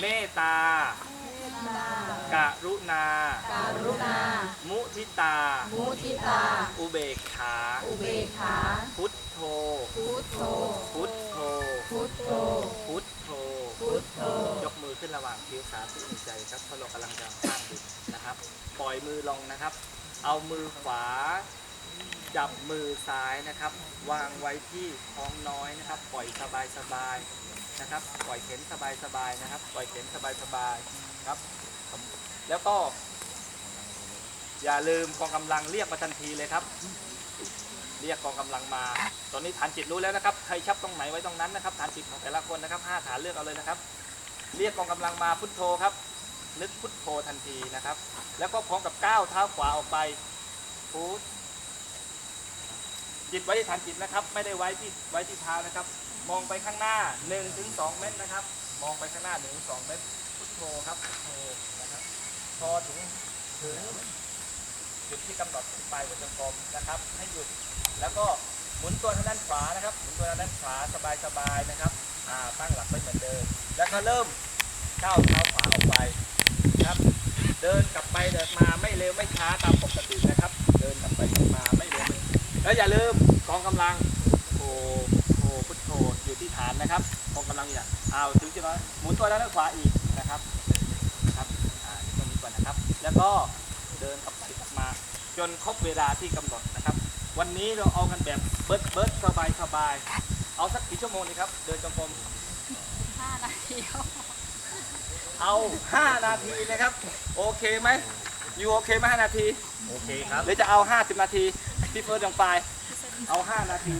เมตตา กรุณา การุณา มุทิตา มุทิตา อุเบกขา อุเบกขา พุทโธ พุทโธ พุทโธ พุทโธ พุทโธ พุทโธ ยกมือขึ้นระหว่างคิ้วสาธุในใจครับเพราะเรากำลังจะสร้างบุญนะครับ ปล่อยมือลงนะครับ เอามือขวา จับมือซ้ายนะครับ วางไว้ที่ท้องน้อยนะครับ ปล่อยสบายสบายๆ นะครับปล่อยเข็นสบายสบายๆนะครับ ปล่อยเข็นสบายสบายๆครับ แล้วก็ อย่าลืมกองกำลังเรียกมาทันทีเลยครับ เรียกกองกำลังมา ตอนนี้ฐานจิตรู้แล้วนะครับใครชับตรงไหนไว้ตรงนั้นนะครับฐานจิตของแต่ละคนนะครับห้าฐานเลือกเอาเลยนะครับ เรียกกองกำลังมาพุทโธครับ นึกพุทโธทันทีนะครับ แล้วก็พร้อมกับก้าวเท้าขวาออกไปพุทจิตไว้ที่ฐานจิตนะครับ ไม่ได้ไว้ที่ไว้ที่เท้านะครับ มองไปข้างหน้า1ถึง2เมตรนะครับ มองไปข้างหน้า1ถึง2เมตร พุทโธครับ พุทโธนะครับ พอถึงถึงจุดที่กำหนดปลายหัวจงกรมนะครับ ให้หยุด แล้วก็หมุนตัวทางด้านขวานะครับ หมุนตัวทางด้านขวาสบายๆนะครับอ่าตั้งหลักไว้เหมือนเดิม แล้วก็เริ่มก้าวเท้าขวาออกไปนะครับ เดินกลับไปเดินมาไม่เร็วไม่ช้าตามปกตินะครับ เดินกลับไปกลับมาไม่เร็วแล้วอย่าลืมกองกำลังโธโธพุทโธอยู่ที่ฐานนะครับ กองกำลังอย่าอ้าวถึงจะมาหมุนตัวด้านขวาอีกนะครับนะครับอ่าตรงนี้ก่อนนะครับ แล้วก็เดินกลับไปกลับมา จนครบเวลาที่กำหนดนะครับ วันนี้เราเอากันแบบเบิร์ดเบิร์ดสบายสบายเอาสักกี่ชั่วโมงดีครับ เดินจงกรมห้านาทีเอา 5 นาทีนะครับ โอเคไหมอยู่โอเคไหม5นาที โอเคครับหรือจะเอา 50 นาที พี่เฟิร์สยังไป เอา 5 นาที